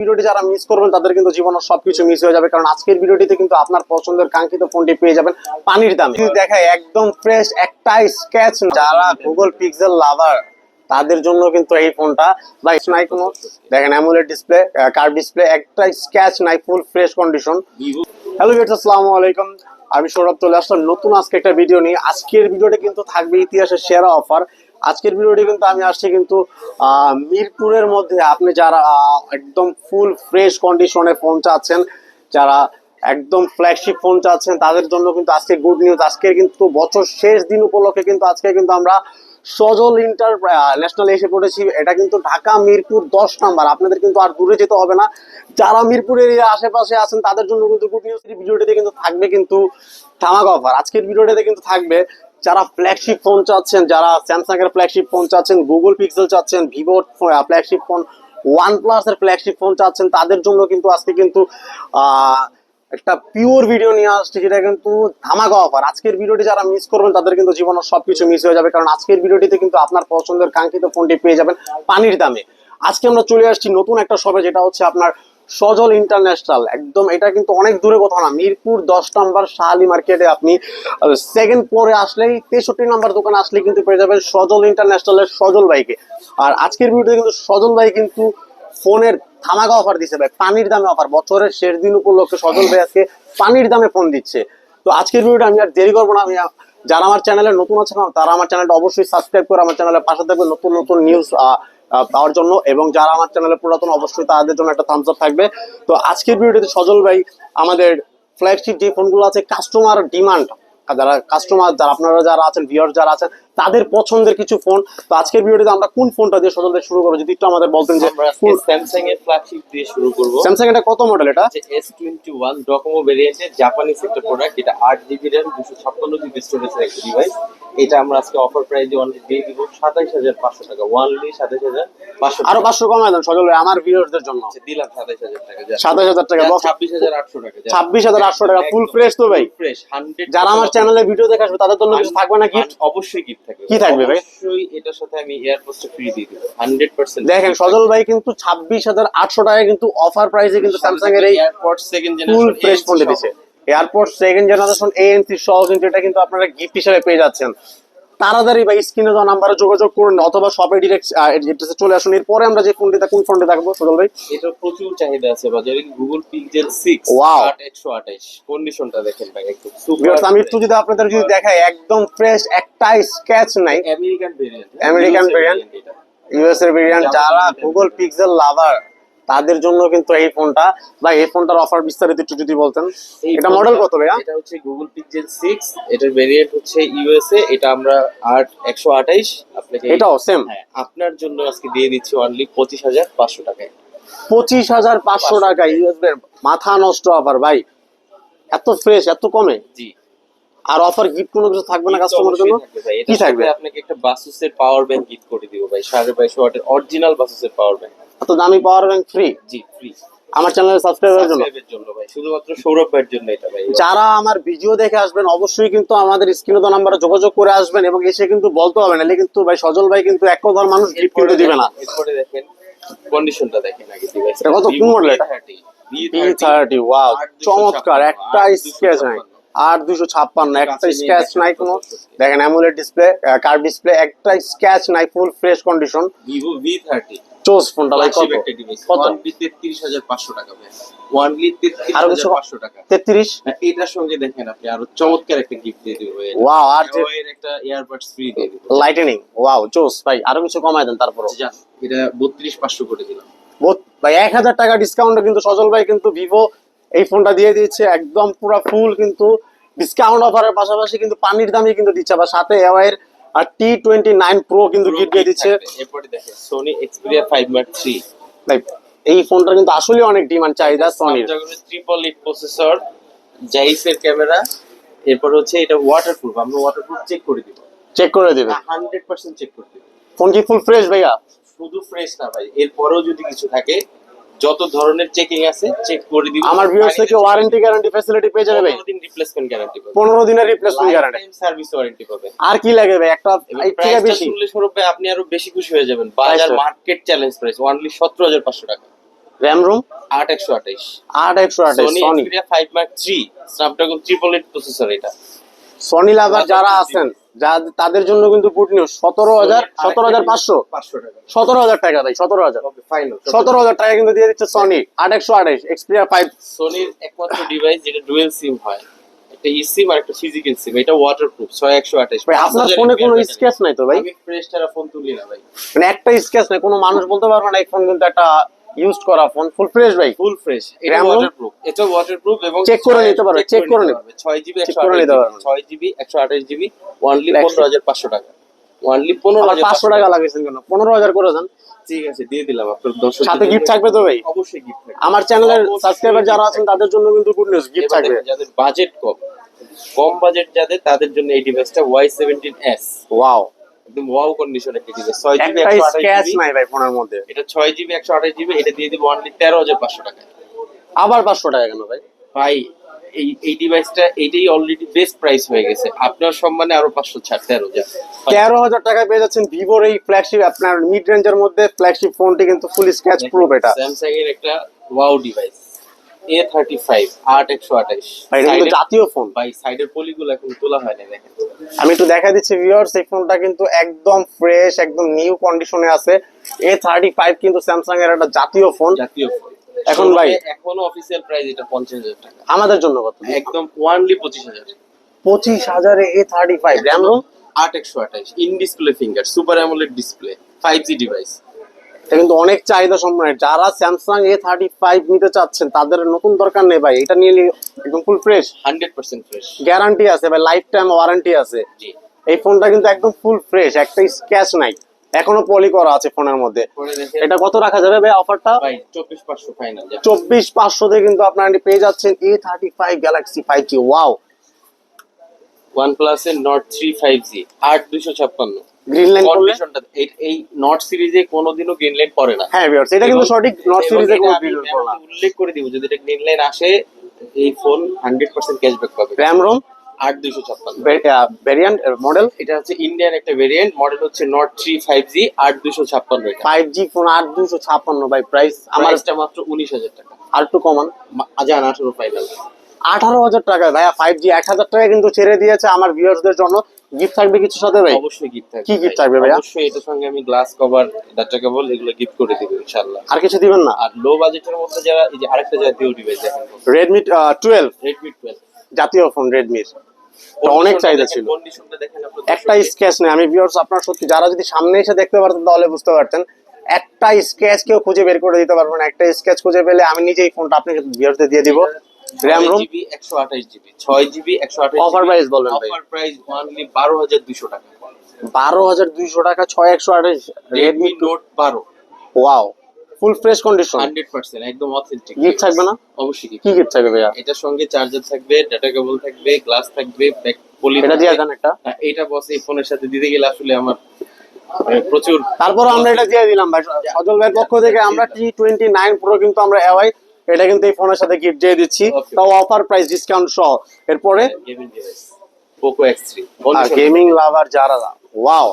ভিডিওটি যারা মিস করবেন, তাদের কিন্তু জীবনের সবকিছু মিস হয়ে যাবে। কারণ আজকের ভিডিওটিতে কিন্তু আপনার পছন্দের কাঙ্ক্ষিত ফোনটি পেয়ে যাবেন পানির দামে। দেখায় একদম ফ্রেশ একটা স্ক্যাচ যারা গুগল পিক্সেল লাভার তাদের জন্য কিন্তু এই ফোনটা। বা নাই কোনো দেখেন অ্যামুলেট ডিসপ্লে কার্ভ ডিসপ্লে একটা স্ক্যাচ নাই full fresh condition hello viewers আসসালামু আলাইকুম। আমি সৌরভ, চলে আসলাম নতুন আজকে একটা ভিডিও নিয়ে। আজকের ভিডিওটা কিন্তু থাকবে ইতিহাসের সেরা অফার আজকের ভিডিওটি কিন্তু আমি আসছি কিন্তু মিরপুরের মধ্যে। আপনি যারা একদম ফুল ফ্রেশ কন্ডিশনে ফোন চাচ্ছেন, যারা একদম ফ্ল্যাগশিপ ফোন চাচ্ছেন, তাদের জন্য কিন্তু আজকে গুড নিউজ আজকে কিন্তু বছর শেষ দিন উপলক্ষে কিন্তু আজকে কিন্তু আমরা সজল ইন্টার ন্যাশনাল এসে পড়েছি। এটা কিন্তু ঢাকা মিরপুর দশ নাম্বার। আপনাদের কিন্তু আর দূরে যেতে হবে না। যারা মিরপুরের এই আশেপাশে আছেন, তাদের জন্য কিন্তু গুড নিউজ ভিডিওটিতে কিন্তু থাকবে কিন্তু ধামাক অফার আজকের ভিডিওটিতে কিন্তু থাকবে যারা ফ্ল্যাগশিপ ফোন চাচ্ছেন, যারা স্যামসাং এর ফ্ল্যাগশিপ ফোন চাচ্ছেন গুগল পিক্সেল চাচ্ছেন ভিভোর ফ্ল্যাগশিপ ফোন ওয়ান প্লাস এর ফ্ল্যাগশিপ ফোন চাচ্ছেন, তাদের জন্য কিন্তু আজকে কিন্তু একটা পিওর ভিডিও নিয়ে আসছে, যেটা কিন্তু ধামাকা অফার আজকের ভিডিওটি যারা মিস করবেন, তাদের কিন্তু জীবনের সবকিছু মিস হয়ে যাবে, কারণ আজকের ভিডিওটিতে কিন্তু আপনার পছন্দের কাঙ্ক্ষিত ফোনটি পেয়ে যাবেন পানির দামে। আজকে আমরা চলে আসছি নতুন একটা শপে যেটা হচ্ছে আপনার সজল ইন্টারন্যাশনাল। একদম, এটা কিন্তু অনেক দূরে কোথাও না। মিরপুর দশ নম্বর শাহালি মার্কেটে আপনি সেকেন্ড ফ্লোরে আসলেই তেষট্টি নাম্বার দোকানে আসলে কিন্তু পেয়ে যাবেন সজল ইন্টারন্যাশনালের সজল ভাইকে আর আজকের ভিডিওতে কিন্তু সজল ভাই কিন্তু ফোনের থামাকা অফার দিচ্ছে ভাই, পানির দামে অফার বছরের শেষ দিন উপলক্ষে সজল ভাই আজকে পানির দামে ফোন দিচ্ছে। তো আজকের ভিডিওটা আমি আর দেরি করব না। আমি যারা আমার চ্যানেলে নতুন আছে না তারা আমার চ্যানেলটা অবশ্যই সাবস্ক্রাইব করে আমার চ্যানেলের পাশে থাকবে নতুন নতুন নিউজ পাওয়ার জন্য এবং যারা আমার চ্যানেলে পুরাতন অবশ্যই তাদের জন্য একটা থামস আপ থাকবে। তো আজকের ভিডিওতে সজল ভাই আমাদের ফ্ল্যাগশিপ যে ফোনগুলো আছে কাস্টমার ডিমান্ড যারা কাস্টমার যারা আপনারা যারা আছেন ভিউয়ার যারা আছেন তাদের পছন্দের কিছু ফোন তো আজকের ভিডিওতে আমরা কোন ফোনটা দিয়ে সজল ভাই শুরু করব? যদি একটু আমাদের বলতেন যে স্যামসাং এর ফ্ল্যাগশিপ দিয়ে শুরু করব। স্যামসাং এটা কত মডেল এটা? এস টোয়েন্টি ওয়ান ডকোমো ভেরিয়েন্টের জাপানিজ একটা প্রোডাক্ট এটা আট জিবি র্যাম দুশো ছাপ্পান্ন জিবি স্টোরেজের একটা ডিভাইস এটা আমরা আজকে অফার প্রাইজে অনলি দিয়ে দিব সাতাইশ হাজার পাঁচশো টাকা ওয়ানলি সাতাইশ হাজার পাঁচশো আরও পাঁচশো কমায় দেন সজল ভাই আমার ভিউয়ারদের জন্য। দিলাম সাতাইশ হাজার টাকা সাতাশ হাজার টাকা ছাব্বিশ হাজার আটশো টাকা ছাব্বিশ হাজার আটশো টাকা ফুল ফ্রেশ তো ভাই। ফ্রেশ হান্ড্রেড যারা আমার চ্যানেলে ভিডিও দেখে আসবে তাদের জন্য কিছু থাকবে না গিফট অবশ্যই গিফট থাকবে কি থাকবে ভাই? অবশ্যই এটার সাথে আমি এয়ারপোস্টে ফ্রি দিয়ে দিব হান্ড্রেড পার্সেন্ট দেখেন সজল ভাই কিন্তু ছাব্বিশ হাজার আটশো টাকায় কিন্তু অফার প্রাইসে কিন্তু স্যামসাং এর এই airport second full fresh phone দিচ্ছে এয়ারপোর্ট সেকেন্ড জেনারেশন এএনসি সহ কিন্তু এটা কিন্তু আপনারা গিফট হিসেবে পেয়ে যাচ্ছেন। তাড়াতাড়ি ভাই স্ক্রিনে দেওয়া নাম্বারে যোগাযোগ করুন অথবা শপে ডিরেক্ট চলে আসুন। এরপরে আমরা যে ফোনটিতে কোন ফোনটি দেখব সজল ভাই? এটা প্রচুর চাহিদা আছে বাজারে গুগল পিক্সেল সিক্স Wow. আট একশো আঠাইশ কন্ডিশনটা দেখেন ভাই একদম Viewers, আমি একটু যদি আপনাদের যদি দেখাই একদম ফ্রেশ একটা স্ক্যাচ নাই। American variant American variant? US এর ভেরিয়েন্ট যারা গুগল পিক্সেল লাভার তাদের জন্য কিন্তু এই ফোনটা বা এই ফোনটার অফার বিস্তারিত একটু যদি বলতেন। এটা মডেল কত ভাইয়া? এটা হচ্ছে গুগল পিক্সেল সিক্স এটার ভেরিয়েন্ট হচ্ছে ইউএসএ এটা আমরা আট একশো আঠাইশ আপনাকে এটাও সেম হ্যাঁ আপনার জন্য আজকে দিয়ে দিচ্ছি অনলি পঁচিশ হাজার পাঁচশো টাকায়। পঁচিশ হাজার পাঁচশো টাকা ইউএসবি মাথা নষ্ট অফার ভাই। এত ফ্রেশ এত কমে? জি। আর অফার গিফট কোনো কিছু থাকবে না কাস্টমারের জন্য? কি থাকবে? আপনাকে একটা বাসুসের পাওয়ার ব্যাংক গিফট করে দিব ভাই সাড়ে বাইশ ওয়াটের অরিজিনাল বাসুসের পাওয়ার ব্যাংক এত দামি পাওয়ার ব্যাংক ফ্রি জি ফ্রি আমার চ্যানেলে সাবস্ক্রাইবের জন্য? শুধুমাত্র সৌরভ ভাইয়ের জন্য এটা ভাই। যারা আমার ভিডিও দেখে আসবেন অবশ্যই কিন্তু আমাদের স্ক্রিনে তো নাম্বারে যোগাযোগ করে আসবেন এবং এসে কিন্তু বলতে হবে না কিন্তু ভাই সজল ভাই কিন্তু এক কথার মানুষ গিফট কিন্তু দিবে না। এরপরে দেখেন কন্ডিশনটা দেখেন আগে ডিভাইস কত? কোন model এটা? থার্টি ওয়াও চমৎকার একটা স্কেচ নাই। আর দুশো ছাপ্পান্ন একটা স্ক্যাচ নাই কোনো। দেখেন অ্যামুলেট ডিসপ্লে কার ডিসপ্লে একটা স্ক্যাচ নাই full fresh condition Vivo V thirty চোস ফোনটা ভাই কত? কত? ওয়ানলি তেত্রিশ হাজার পাঁচশো টাকা ভাই। ওয়ানলি তেত্রিশ আরও হাজার কিছু? পাঁচশো টাকা। তেত্রিশ? আর এটার সঙ্গে দেখেন আপনি আরও চমৎকার একটা গিফট দিয়ে দিব ওয়াও আর যে এর একটা ইয়ারবাডস ফ্রি দিয়ে দিব। লাইটেনিং ওয়াও চোস ভাই আরও কিছু কমায় দেন তারপর জান এটা বত্রিশ পাঁচশো করে দিলাম। ভাই এক হাজার টাকা ডিসকাউন্টে কিন্তু সজল ভাই কিন্তু ভিভো এই ফোনটা দিয়ে দিয়েছে একদম পুরো ফুল কিন্তু ডিসকাউন্ট অফারের পাশাপাশি কিন্তু পানির দামে কিন্তু দিচ্ছে। আবার সাথে এওয়ার আর টি টোয়েন্টি নাইন প্রো কিন্তু গিফট দিয়ে দিচ্ছে। এরপরে Sony Xperia five mark three এই ফোনটা কিন্তু আসলে অনেক ডিমান্ড চাহিদা সনির ট্রিপল লিড প্রসেসর জাইসের ক্যামেরা এরপর হচ্ছে এটা ওয়াটারপ্রুফ আমরা ওয়াটারপ্রুফ চেক করে দিব। চেক করে দিবে হান্ড্রেড পার্সেন্ট চেক করে দিব ফোন কি ফুল ফ্রেশ ভাইয়া? শুধু ফ্রেশ না ভাই এরপরেও যদি কিছু থাকে যত ধরনের চেকিং আছে চেক করে দিব। আমার ভিউয়ার্স থেকে ওয়ারেন্টি গ্যারান্টি ফ্যাসিলিটি পেয়ে যাবে ভাই। পনেরো দিন রিপ্লেসমেন্ট গ্যারান্টি পাবেন পনেরো দিনের রিপ্লেসমেন্ট গ্যারান্টি সার্ভিস ওয়ারেন্টি পাবে। আর কি লাগে ভাই? একটা এই থেকে বেশি। শুনলে স্বরূপ ভাই আপনি আরও বেশি খুশি হয়ে যাবেন। বাজার? মার্কেট চ্যালেঞ্জ প্রাইস হাজার পাঁচশো টাকা। একশো আঠাশ Sony Sony Xperia five mark three Snapdragon triple eight processor এটা। সনি লাভার যারা আছেন যা তাদের জন্য কিন্তু গুড নিউজ সতেরো হাজার সতেরো হাজার পাঁচশো। সতেরো হাজার টাকা ভাই সতেরো হাজার। সতেরো হাজার টাকা কিন্তু দিয়ে দিচ্ছে সনি আট একশো আঠাশ এক্সপিরিয়া ফাইভ সোনির একমাত্র ডিভাইস যেটা ডুয়েল সিম হয়। একটা ই সিম আর একটা ফিজিক্যাল সিম এটা ওয়াটারপ্রুফ ছয় একশো আঠাশ ভাই আপনার ফোনে কোনো স্কেচ নাই তো ভাই? আমি ফ্রেশ ছাড়া ফোন তুলি না ভাই। মানে একটা স্কেচ নাই কোনো মানুষ বলতে পারবে না এই ফোন কিন্তু একটা ইউজ করা ফোন ফুল ফ্রেশ ভাই। ফুল ফ্রেশ এটা ওয়াটারপ্রুফ এটা ওয়াটারপ্রুফ এবং Check করে নিতে পারবে, check করে নিতে পারবে ছয় জিবি Check একশো করে আঠাশ নিতে পারবে। ছয় জিবি একশো আঠাশ জিবি হাজার পাঁচশো টাকা। ওয়ানলি পনেরো হাজার পাঁচশো টাকা লাগিয়েছেন কেন? পনেরো হাজার করে দেন। ঠিক আছে দিয়ে দিলাম আপনার দর্শক সাথে গিফট থাকবে তো ভাই? অবশ্যই গিফট থাকবে। আমার চ্যানেলের সাবস্ক্রাইবার যারা আছেন তাদের জন্য কিন্তু গুড নিউজ গিফট থাকবে। যাদের বাজেট কম কম বাজেট যাদের তাদের জন্য এই ডিভাইসটা ওয়াই সেভেন্টিন এস ওয়াও একদম ওয়াও কন্ডিশন একটা ডিভাইস ছয় জিবি একটা একশো আঠাশ স্ক্র্যাচ জিবি নাই ভাই ফোনের মধ্যে। এটা ছয় জিবি একশো আঠাশ জিবি এটা দিয়ে দিব অনলি তেরো হাজার পাঁচশো টাকা আবার পাঁচশো টাকা কেন ভাই? ভাই এই এই ডিভাইসটা এইটাই অলরেডি বেস্ট প্রাইস হয়ে গেছে। আপনার সম্মানে আরও পাঁচশো ছাড় তেরো হাজার। তেরো হাজার টাকায় পেয়ে যাচ্ছেন ভিভোর এই ফ্ল্যাগশিপ আপনার মিড রেঞ্জের মধ্যে ফ্ল্যাগশিপ ফোনটি কিন্তু ফুল স্ক্র্যাচ প্রুফ এটা। স্যামসাং এর একটা wow device A thirty five আট একশো কিন্তু জাতীয় ফোন ভাই সাইডের পলিগুলো এখন তোলা হয় না দেখেন। আমি একটু দেখা দিচ্ছি ভিউয়ার্স এই ফোনটা কিন্তু একদম ফ্রেশ একদম নিউ কন্ডিশনে আছে। এ থার্টি ফাইভ কিন্তু স্যামসাং এর একটা জাতীয় ফোন জাতীয় ফোন এখন ভাই- এখনও অফিসিয়াল প্রাইস এটা পঞ্চাশ হাজার টাকা। আমাদের জন্য কত? একদম ওয়ানলি পঁচিশ হাজার। পঁচিশ হাজারে A thirty five RAM ROM আট একশো আঠাইশ in display finger super AMOLED display five G device এটা কিন্তু অনেক চাহিদা সম্পন্ন। যারা স্যামসাং এ থার্টি ফাইভ নিতে চাচ্ছেন তাদের নতুন দরকার নেই ভাই। এটা নিয়ে একদম full fresh hundred percent fresh guarantee আছে ভাই লাইফ টাইম ওয়ারেন্টি আছে এই ফোনটা কিন্তু একদম ফুল ফ্রেশ একটা স্ক্যাচ নাই। এখনও পলি করা আছে ফোনের মধ্যে। এটা কত রাখা যাবে ভাই অফারটা চব্বিশ পাঁচশো ফাইনাল চব্বিশ পাঁচশোতে কিন্তু আপনারা পেয়ে যাচ্ছেন A thirty five Galaxy five G wow OnePlus এর নট থ্রি ফাইভ জি আট দুশো ছাপ্পান্ন। গ্রিন লাইন করলে? এই- নট সিরিজে কোনোদিনও গ্রিন লাইন পড়ে না। হ্যাঁ ভিউয়ার্স এটা কিন্তু সঠিক এবং সিরিজে কোনো গ্রিন না। উল্লেখ করে দিব যদি এটা গ্রিন লাইন আসে এই ফোন হান্ড্রেড পার্সেন্ট ক্যাশব্যাক পাবে। র্যাম রোম আট দুশো ছাপ্পান্ন। ভেরিয়েন্ট মডেল এটা হচ্ছে ইন্ডিয়ান একটা ভেরিয়েন্ট মডেল হচ্ছে নট থ্রি ফাইভ জি আট দুশো ছাপ্পান্ন ফাইভ জি ফোন আট দুশো ছাপ্পান্ন ভাই প্রাইস আমার মাত্র উনিশ হাজার টাকা। আর একটু কমান। আজান আঠারো ফাইনাল আঠারো হাজার টাকা। ভাইয়া ফাইভ জি এক হাজার টাকা কিন্তু ছেড়ে দিয়েছে আমার ভিউয়ার্সদের জন্য। গিফট থাকবে কিছু সাথে ভাই? অবশ্যই গিফট থাকবে কি gift থাকবে ভাইয়া? অবশ্যই এটার সঙ্গে আমি গ্লাস কভার ডাটা কেবল এগুলো গিফট করে দিব ইনশাআল্লাহ। আর কিছু দিবেন না? আর লো বাজেটের মধ্যে যারা এই যে আরেকটা জাতীয় ডিভাইস দেখেন। রেডমি টুয়েলভ রেডমি টুয়েলভ জাতীয় ফোন রেডমির অনেক চাহিদা ছিল। একটা স্কেচ নেই। আমি ভিউয়ার্স আপনার সত্যি যারা যদি সামনে এসে দেখতে পারতেন তাহলে বুঝতে পারতেন। একটা স্কেচ কেউ খুঁজে বের করে দিতে পারবেন না। একটা স্কেচ খুঁজে পেলে আমি নিজেই ফোনটা আপনাকে ভিউয়ার্সদের দিয়ে দিব। একশো আঠাশ জিবি ছয় জিবি একশো আঠাশ Offer price বলবেন ভাই। অফার প্রাইস অনলি বারো হাজার দুশো টাকা। বারো হাজার দুইশো টাকা ছয় একশো আঠাশ রেডমি রেডমি নোট বারো। Wow full fresh condition hundred percent একদম অথেন্টিক থাকবে না? অবশ্যই কি গিফট থাকবে। ভাইয়া? এটার সঙ্গে চার্জার থাকবে ডাটা কেবল থাকবে গ্লাস থাকবে ব্যাক পলি এটা দিয়ে দেন একটা। হ্যাঁ, এইটা বস এই ফোনের সাথে দিতে গেলে আসলে আমার প্রচুর তারপর আমরা এটা দিয়ে দিলাম ভাই। সজল ভাইয়ের পক্ষ থেকে আমরা টি টোয়েন্টি নাইন প্রো কিন্তু আমরা অ্যাওয়াই এটা কিন্তু এই ফোনের সাথে গিফট দিয়ে দিচ্ছি। তাও অফার প্রাইস ডিসকাউন্ট সহ। এরপরে Poco X three gaming lover যারা ওয়াও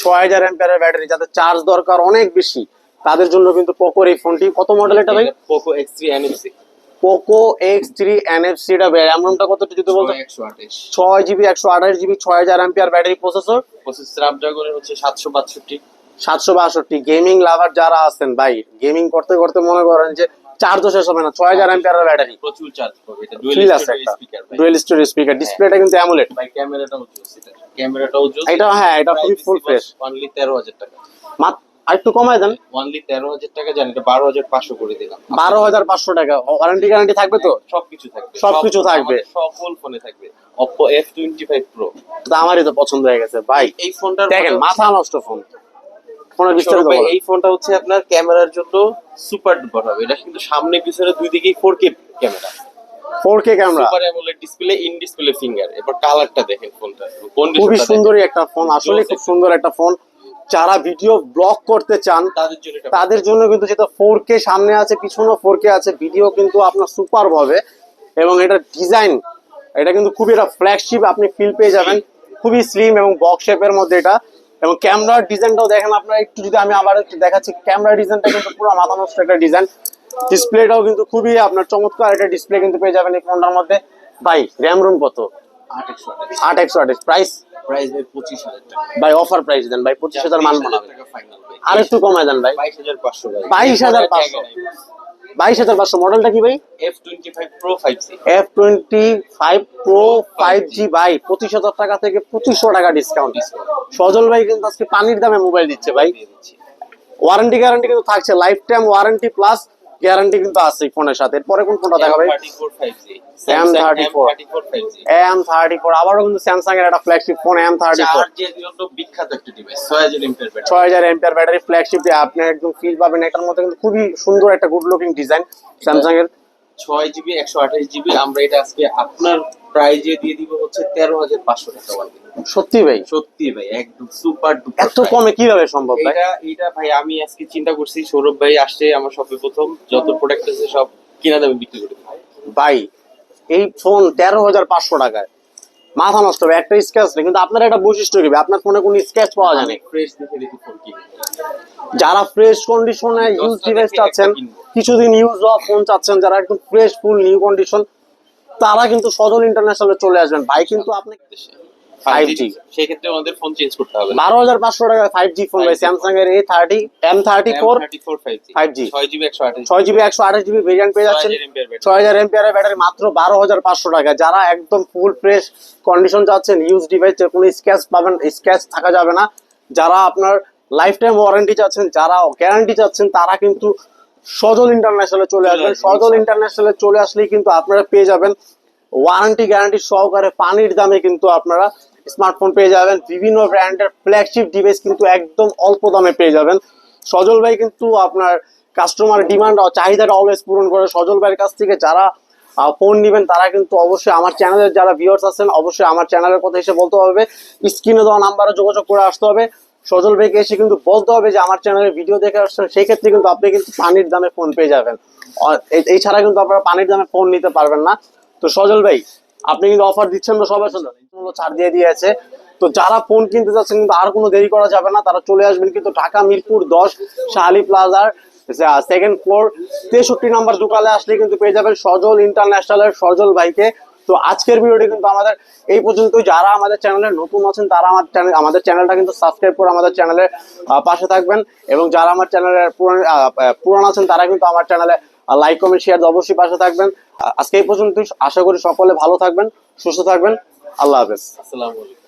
ছয় হাজার এম্পিয়ারের ব্যাটারি যাদের চার্জ দরকার অনেক বেশি তাদের জন্য কিন্তু পোকোর এই ফোনটি। কত মডেল এটা ভাই? Poco X three NFC Poco X three NFC টা র্যামটা কত যদি বলতে? ছয় জিবি একশো আঠাশ জিবি ছয় হাজার এম্পিয়ার ব্যাটারি প্রসেসর পঁচিশ স্ন্যাপড্রাগনের হচ্ছে সাতশো বাষট্টি। সাতশো বাষট্টি গেমিং লাভার যারা আছেন ভাই গেমিং করতে করতে মনে করেন যে চার্জও শেষ হবে না ছয় হাজার এম্পিয়ার ব্যাটারি প্রচুর চার্জ এটা স্পিকার ডুয়েল স্টোরি স্পিকার ডিসপ্লেটা কিন্তু অ্যামুলেট ভাই ক্যামেরাটাও জোস এটা ক্যামেরাটাও জোস এটা হ্যাঁ এটা খুবই ফুল ফ্রেশ অনলি তেরো হাজার টাকা। মাত্র আরেকটু কমায় দেন। অনলি তেরো হাজার টাকা জানি এটা বারো হাজার পাঁচশো করে দিলাম। বারো হাজার পাঁচশো টাকা ওয়ারেন্টি গ্যারান্টি থাকবে তো? সবকিছু থাকবে। সবকিছু থাকবে। সকল ফোনে থাকবে। ফাইভ প্রো তো আমারই তো পছন্দ হয়ে গেছে ভাই। এই ফোনটার দেখেন মাথা নষ্ট ফোন ফোনের বিস্তারিত ভাই, এই ফোনটা হচ্ছে আপনার ক্যামেরার জন্য সুপার ডুপার হবে। এটা কিন্তু সামনে পিছনে দুই দিকেই four K camera. 4K camera. Super AMOLED display in display finger এবার কালারটা দেখেন ফোনটা খুবই সুন্দরই একটা ফোন আসলে খুব সুন্দর একটা ফোন যারা ভিডিও ব্লগ করতে চান তাদের জন্য এটা তাদের জন্য কিন্তু যেটা ফোর কে সামনে আছে পিছনেও ফোর কে আছে ভিডিও কিন্তু আপনার সুপার হবে। এবং এটা ডিজাইন এটা কিন্তু খুবই একটা ফ্ল্যাগশিপ আপনি ফিল পেয়ে যাবেন। খুবই স্লিম এবং বক্স শেপের মধ্যে এটা। এবং ক্যামেরার ডিজাইনটাও দেখেন আপনারা একটু যদি আমি আবার একটু দেখাচ্ছি ক্যামেরা ডিজাইনটা কিন্তু পুরো মাথা নষ্ট একটা ডিজাইন ডিসপ্লেটাও কিন্তু খুবই আপনার চমৎকার একটা ডিসপ্লে কিন্তু পেয়ে যাবেন এই ফোনটার মধ্যে। ভাই র্যাম রুম কত? আট একশো আঠাশ আট। প্রাইস প্রাইস ভাই পঁচিশ হাজার টাকা। ভাই অফার প্রাইস দেন ভাই পঁচিশ হাজার মান আর একটু কমায় দেন ভাই। বাইশ হাজার পাঁচশো। ভাই 22,500 বাইশ হাজার পাঁচশো মডেলটা কি ভাই? F twenty five pro five G F twenty five pro five G by পঁচিশ হাজার টাকা থেকে পঁচিশশো টাকা ডিসকাউন্ট সজল ভাই কিন্তু আজকে পানির দামে মোবাইল দিচ্ছে ভাই। ওয়ারেন্টি গ্যারান্টি কিন্তু থাকছে life time warranty plus guarantee কিন্তু আছে ফোনের সাথে। এরপরে কোন ফোনটা দেখাবে? M four five G M34 thirty four M thirty four আবারও কিন্তু স্যামসাং এর একটা flagship phone M thirty four বিখ্যাত একটা ডিভাইস ছয় হাজার এমপের ব্যাটারি ফ্ল্যাগশিপ দিয়ে ব্যাটারি ফ্ল্যাগশিপ আপনি একদম ফিল পাবেন এটার মধ্যে কিন্তু খুবই সুন্দর একটা গুড লুকিং ডিজাইন স্যামসাং এর। ছয় জিবি একশো আঠাশ জিবি আমরা এটা আজকে আপনার প্রাইজে দিয়ে দিব হচ্ছে তেরো হাজার পাঁচশো টাকা সত্যি ভাই? সত্যি ভাই একদম সুপার এত কমে কীভাবে সম্ভব ভাই? এটা এটা ভাই আমি আজকে চিন্তা করছি সৌরভ ভাই আসছে আমার সবে প্রথম। যত প্রোডাক্ট আছে সব কিনা দামে বিক্রি করে ভাই ভাই এই ফোন তেরো হাজার পাঁচশো টাকায়। মাথা নষ্ট হবে একটা স্ক্র্যাচ নেই। কিন্তু আপনার একটা বৈশিষ্ট্য কি আপনার ফোনে কোনো স্ক্র্যাচ পাওয়া যায় না যারা ফ্রেশ কন্ডিশনে ইউজ ডিভাইস চাচ্ছেন কিছুদিন ইউজ হওয়া ফোন চাচ্ছেন যারা একদম ফ্রেশ ফুল নিউ কন্ডিশন তারা কিন্তু সজল ইন্টারন্যাশনালে চলে আসবেন। ভাই কিন্তু আপনি 5G সেই ক্ষেত্রে আমাদের ফোন চেঞ্জ করতে হবে। বারো হাজার পাঁচশো টাকায় ফাইভ জি ফোন ভাই 5G এর A thirty M thirty four thirty four five G 5G ছয় জিবি একশো আঠাশ ছয় জিবি একশো আঠাশ জিবি ভেরিয়েন্ট পেয়ে যাচ্ছেন। ছয় হাজার এমপিআর ব্যাটারি মাত্র বারো হাজার পাঁচশো টাকা। যারা একদম ফুল ফ্রেশ কন্ডিশন চাচ্ছেন ইউজ ডিভাইস কোনো স্ক্র্যাচ পাবেন স্ক্র্যাচ থাকা যাবে না। যারা আপনার লাইফ টাইম ওয়ারেন্টি চাচ্ছেন যারা গ্যারান্টি চাচ্ছেন তারা কিন্তু সজল ইন্টারন্যাশনালে চলে আসবেন, সজল ইন্টারন্যাশনালে চলে আসলেই কিন্তু আপনারা পেয়ে যাবেন। ওয়ারেন্টি গ্যারান্টি সহকারে পানির দামে কিন্তু আপনারা স্মার্টফোন পেয়ে যাবেন। বিভিন্ন ব্র্যান্ডের ফ্ল্যাগশিপ ডিভাইস কিন্তু একদম অল্প দামে পেয়ে যাবেন। সজল ভাই কিন্তু আপনার কাস্টমার ডিমান্ড চাহিদাটা অলওয়েজ পূরণ করে। সজল ভাইয়ের কাছ থেকে যারা ফোন নেবেন, তারা কিন্তু অবশ্যই আমার চ্যানেলের যারা ভিউয়ার্স আছেন, অবশ্যই আমার চ্যানেলের কথা এসে বলতে হবে। স্ক্রিনে দেওয়া নাম্বারে যোগাযোগ করে আসতে হবে। সজল ভাইকে এসে কিন্তু বলতে হবে যে, আমার চ্যানেলের ভিডিও দেখে আসছেন। সেই ক্ষেত্রে কিন্তু আপনি কিন্তু পানির দামে ফোন পেয়ে যাবেন। এছাড়া কিন্তু আপনারা পানির দামে ফোন নিতে পারবেন না। তো সজল ভাই, আপনি কিন্তু অফার দিচ্ছেন না সবার মূল্য ছাড় দিয়ে দিয়েছে। তো যারা ফোন কিনতে যাচ্ছেন কিন্তু আর কোনো দেরি করা যাবে না, তারা চলে আসবেন কিন্তু ঢাকা, মিরপুর, দশ শাহালি প্লাজার সেকেন্ড ফ্লোর তেষট্টি নাম্বার দোকানে আসলে কিন্তু পেয়ে যাবেন সজল ইন্টারন্যাশনালের সজল ভাইকে। তো আজকের ভিডিওটি কিন্তু আমাদের এই পর্যন্ত যারা আমাদের চ্যানেলে নতুন আছেন, তারা আমার চ্যানেল আমাদের চ্যানেলটা কিন্তু সাবস্ক্রাইব করে আমাদের চ্যানেলের পাশে থাকবেন। এবং যারা আমার চ্যানেলের পুরান পুরান আছেন, তারা কিন্তু আমার চ্যানেলে লাইক কমেন্ট শেয়ার অবশ্যই পাশে থাকবেন। আজকে এই পর্যন্ত আশা করি সকলে ভালো থাকবেন, সুস্থ থাকবেন। আল্লাহ হাফেজ। আসসালামু আলাইকুম।